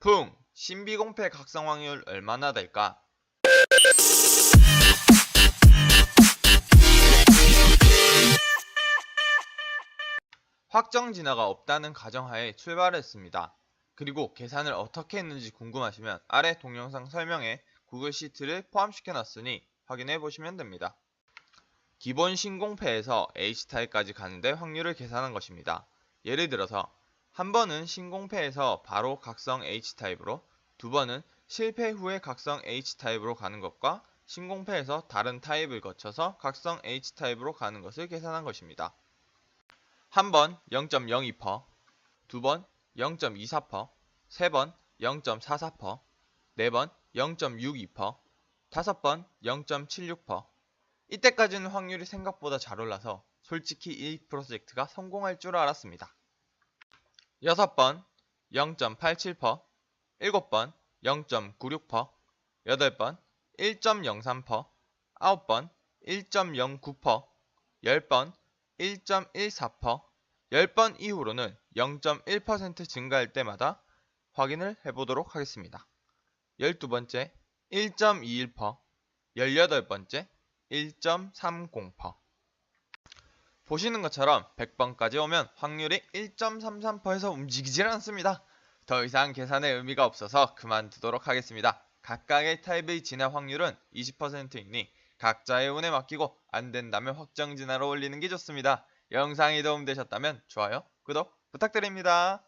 풍, 신비공패 각성 확률 얼마나 될까? 확정 진화가 없다는 가정하에 출발했습니다. 그리고 계산을 어떻게 했는지 궁금하시면 아래 동영상 설명에 구글 시트를 포함시켜 놨으니 확인해 보시면 됩니다. 기본 신공패에서 H타입까지 가는데 확률을 계산한 것입니다. 예를 들어서 한 번은 신공패에서 바로 각성 H타입으로 두 번은 실패 후에 각성 H타입으로 가는 것과 신공패에서 다른 타입을 거쳐서 각성 H타입으로 가는 것을 계산한 것입니다. 한 번 0.02%, 두 번 0.24%, 세 번 0.44%, 네 번 0.62%, 다섯 번 0.76%. 이때까지는 확률이 생각보다 잘 올라서 솔직히 이 프로젝트가 성공할 줄 알았습니다. 여섯 번 0.87%, 일곱 번 0.96%, 여덟 번 1.03%, 아홉 번 1.09%, 열 번 1.14%, 10번 이후로는 0.1% 증가할 때마다 확인을 해보도록 하겠습니다. 12번째 1.21%, 18번째 1.30%. 보시는 것처럼 100번까지 오면 확률이 1.33%에서 움직이질 않습니다. 더 이상 계산의 의미가 없어서 그만두도록 하겠습니다. 각각의 타입의 진화 확률은 20%이니 각자의 운에 맡기고 안 된다면 확정 진화로 올리는 게 좋습니다. 영상이 도움되셨다면 좋아요, 구독 부탁드립니다.